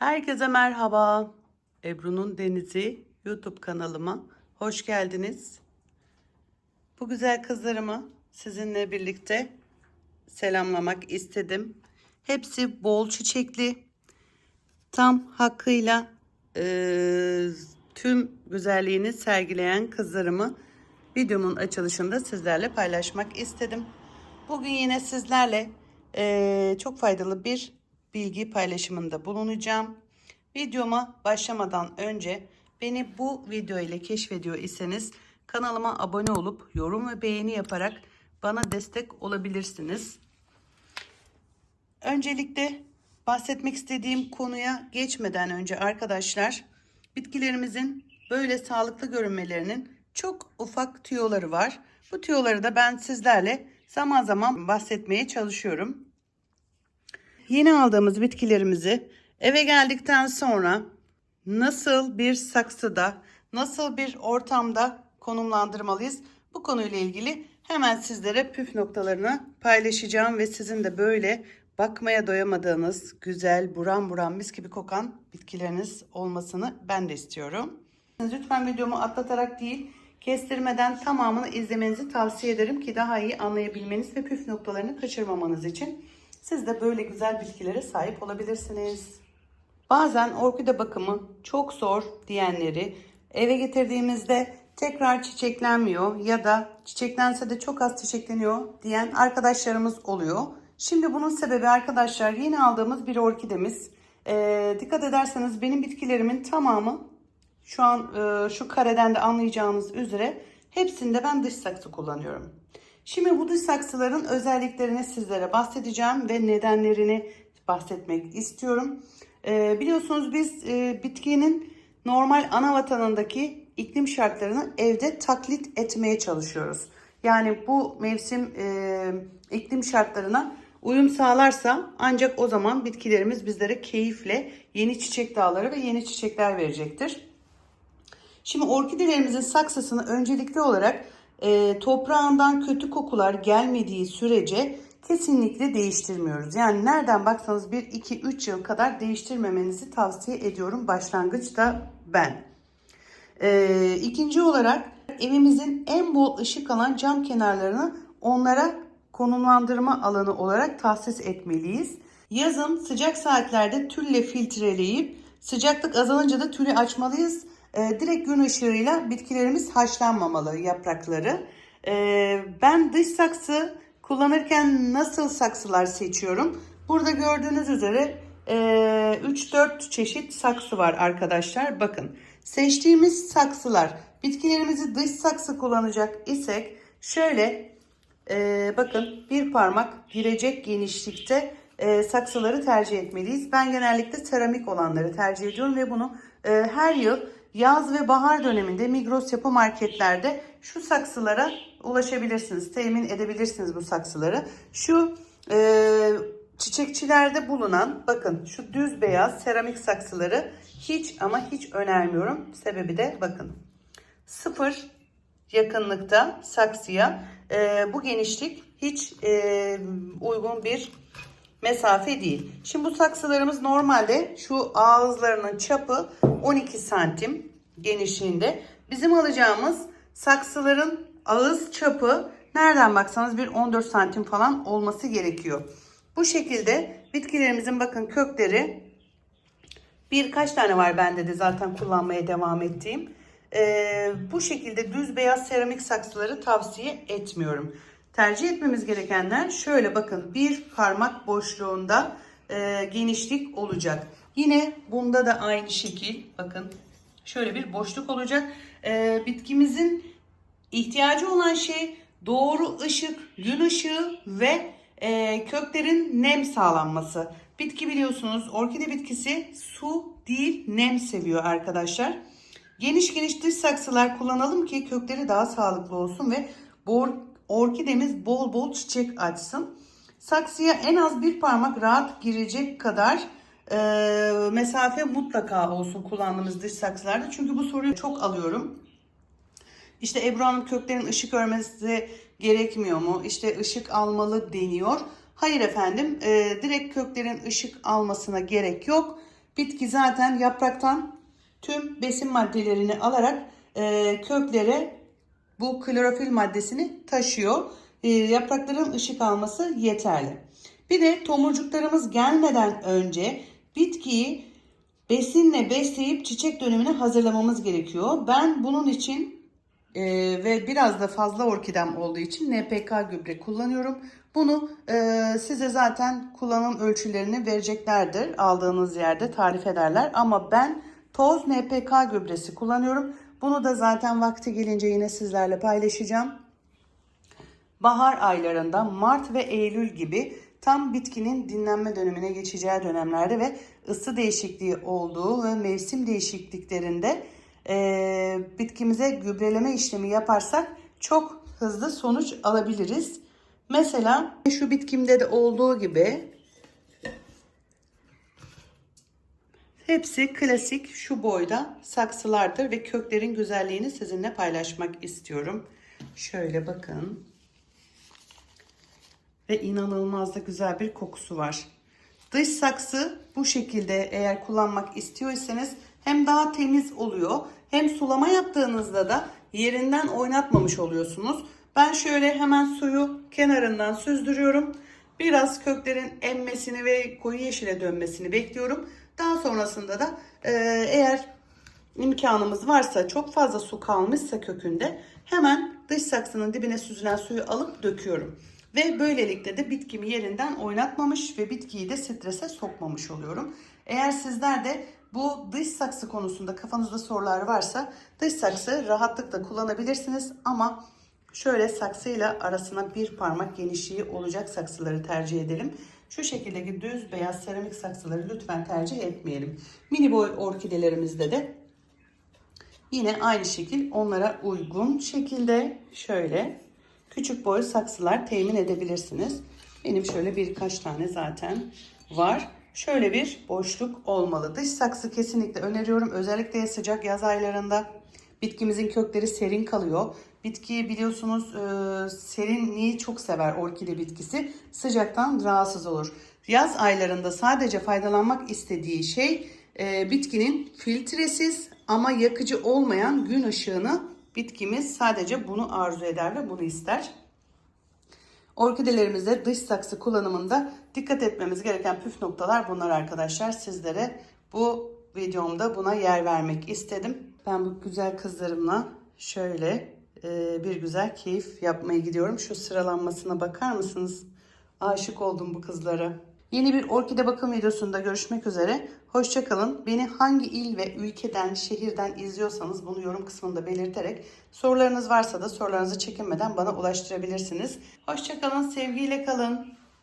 Herkese merhaba. Ebru'nun Denizi YouTube kanalıma hoş geldiniz. Bu güzel kızlarımı sizinle birlikte selamlamak istedim. Hepsi bol çiçekli. Tam hakkıyla eee, tüm güzelliğini sergileyen kızlarımı videomun açılışında sizlerle paylaşmak istedim. Bugün yine sizlerle eee, çok faydalı bir bilgi paylaşımında bulunacağım. Videoma başlamadan önce beni bu video ile keşfediyor iseniz kanalıma abone olup yorum ve beğeni yaparak bana destek olabilirsiniz. Öncelikle bahsetmek istediğim konuya geçmeden önce arkadaşlar bitkilerimizin böyle sağlıklı görünmelerinin çok ufak tüyoları var. Bu tüyoları da ben sizlerle zaman zaman bahsetmeye çalışıyorum. Yeni aldığımız bitkilerimizi eve geldikten sonra nasıl bir saksıda, nasıl bir ortamda konumlandırmalıyız? Bu konuyla ilgili hemen sizlere püf noktalarını paylaşacağım ve sizin de böyle bakmaya doyamadığınız güzel, buram buram mis gibi kokan bitkileriniz olmasını ben de istiyorum. Lütfen videomu atlatarak değil, kestirmeden tamamını izlemenizi tavsiye ederim ki daha iyi anlayabilmeniz ve püf noktalarını kaçırmamanız için. Siz de böyle güzel bitkilere sahip olabilirsiniz. Bazen orkide bakımı çok zor diyenleri eve getirdiğimizde tekrar çiçeklenmiyor ya da çiçeklense de çok az çiçekleniyor diyen arkadaşlarımız oluyor. Şimdi bunun sebebi arkadaşlar yeni aldığımız bir orkidemiz. Ee, dikkat ederseniz benim bitkilerimin tamamı şu an e, şu kareden de anlayacağınız üzere hepsinde ben dış saksı kullanıyorum. Şimdi bu saksıların özelliklerini sizlere bahsedeceğim ve nedenlerini bahsetmek istiyorum. Ee, biliyorsunuz biz e, bitkinin normal ana vatanındaki iklim şartlarını evde taklit etmeye çalışıyoruz. Yani bu mevsim e, iklim şartlarına uyum sağlarsa ancak o zaman bitkilerimiz bizlere keyifle yeni çiçek dağları ve yeni çiçekler verecektir. Şimdi orkidelerimizin saksısını öncelikli olarak e, toprağından kötü kokular gelmediği sürece kesinlikle değiştirmiyoruz. Yani nereden baksanız 1, 2, 3 yıl kadar değiştirmemenizi tavsiye ediyorum başlangıçta ben. E, ikinci olarak evimizin en bol ışık alan cam kenarlarını onlara konumlandırma alanı olarak tahsis etmeliyiz. Yazın sıcak saatlerde tülle filtreleyip sıcaklık azalınca da tülü açmalıyız. E, direkt gün ışığıyla bitkilerimiz haşlanmamalı yaprakları. E, ben dış saksı kullanırken nasıl saksılar seçiyorum? Burada gördüğünüz üzere e, 3-4 çeşit saksı var arkadaşlar. Bakın seçtiğimiz saksılar bitkilerimizi dış saksı kullanacak isek şöyle e, bakın bir parmak girecek genişlikte e, saksıları tercih etmeliyiz. Ben genellikle seramik olanları tercih ediyorum ve bunu e, her yıl yaz ve bahar döneminde Migros yapı marketlerde şu saksılara ulaşabilirsiniz. Temin edebilirsiniz bu saksıları. Şu e, çiçekçilerde bulunan bakın şu düz beyaz seramik saksıları hiç ama hiç önermiyorum. Sebebi de bakın sıfır yakınlıkta saksıya e, bu genişlik hiç e, uygun bir mesafe değil. Şimdi bu saksılarımız normalde şu ağızlarının çapı 12 santim genişliğinde. Bizim alacağımız saksıların ağız çapı nereden baksanız bir 14 santim falan olması gerekiyor. Bu şekilde bitkilerimizin bakın kökleri birkaç tane var bende de zaten kullanmaya devam ettiğim. Ee, bu şekilde düz beyaz seramik saksıları tavsiye etmiyorum. Tercih etmemiz gerekenler şöyle bakın bir parmak boşluğunda e, genişlik olacak. Yine bunda da aynı şekil bakın şöyle bir boşluk olacak. E, bitkimizin ihtiyacı olan şey doğru ışık, gün ışığı ve e, köklerin nem sağlanması. Bitki biliyorsunuz orkide bitkisi su değil nem seviyor arkadaşlar. Geniş geniş dış saksılar kullanalım ki kökleri daha sağlıklı olsun ve bor orkidemiz bol bol çiçek açsın. Saksıya en az bir parmak rahat girecek kadar e, mesafe mutlaka olsun kullandığımız dış saksılarda. Çünkü bu soruyu çok alıyorum. İşte Ebru Hanım köklerin ışık görmesi gerekmiyor mu? İşte ışık almalı deniyor. Hayır efendim e, direkt köklerin ışık almasına gerek yok. Bitki zaten yapraktan tüm besin maddelerini alarak e, köklere bu klorofil maddesini taşıyor. E, yaprakların ışık alması yeterli. Bir de tomurcuklarımız gelmeden önce bitkiyi besinle besleyip çiçek dönemine hazırlamamız gerekiyor. Ben bunun için e, ve biraz da fazla orkidem olduğu için NPK gübre kullanıyorum. Bunu e, size zaten kullanım ölçülerini vereceklerdir. Aldığınız yerde tarif ederler. Ama ben toz NPK gübresi kullanıyorum. Bunu da zaten vakti gelince yine sizlerle paylaşacağım. Bahar aylarında Mart ve Eylül gibi tam bitkinin dinlenme dönemine geçeceği dönemlerde ve ısı değişikliği olduğu ve mevsim değişikliklerinde e, bitkimize gübreleme işlemi yaparsak çok hızlı sonuç alabiliriz. Mesela şu bitkimde de olduğu gibi hepsi klasik şu boyda saksılardır ve köklerin güzelliğini sizinle paylaşmak istiyorum. Şöyle bakın ve inanılmaz da güzel bir kokusu var. Dış saksı bu şekilde eğer kullanmak istiyorsanız hem daha temiz oluyor hem sulama yaptığınızda da yerinden oynatmamış oluyorsunuz. Ben şöyle hemen suyu kenarından süzdürüyorum. Biraz köklerin emmesini ve koyu yeşile dönmesini bekliyorum. Daha sonrasında da e, eğer imkanımız varsa çok fazla su kalmışsa kökünde hemen dış saksının dibine süzülen suyu alıp döküyorum. Ve böylelikle de bitkimi yerinden oynatmamış ve bitkiyi de strese sokmamış oluyorum. Eğer sizler de bu dış saksı konusunda kafanızda sorular varsa dış saksı rahatlıkla kullanabilirsiniz ama şöyle saksıyla arasına bir parmak genişliği olacak saksıları tercih edelim. Şu şekildeki düz beyaz seramik saksıları lütfen tercih etmeyelim. Mini boy orkidelerimizde de yine aynı şekil onlara uygun şekilde şöyle küçük boy saksılar temin edebilirsiniz. Benim şöyle birkaç tane zaten var. Şöyle bir boşluk olmalı. Dış saksı kesinlikle öneriyorum. Özellikle sıcak yaz aylarında bitkimizin kökleri serin kalıyor. Bitki biliyorsunuz e, serinliği çok sever orkide bitkisi. Sıcaktan rahatsız olur. Yaz aylarında sadece faydalanmak istediği şey e, bitkinin filtresiz ama yakıcı olmayan gün ışığını bitkimiz sadece bunu arzu eder ve bunu ister. Orkidelerimizde dış saksı kullanımında dikkat etmemiz gereken püf noktalar bunlar arkadaşlar. Sizlere bu videomda buna yer vermek istedim. Ben bu güzel kızlarımla şöyle bir güzel keyif yapmaya gidiyorum. Şu sıralanmasına bakar mısınız? Aşık oldum bu kızlara. Yeni bir orkide bakım videosunda görüşmek üzere. Hoşçakalın. Beni hangi il ve ülkeden, şehirden izliyorsanız bunu yorum kısmında belirterek sorularınız varsa da sorularınızı çekinmeden bana ulaştırabilirsiniz. Hoşçakalın, sevgiyle kalın.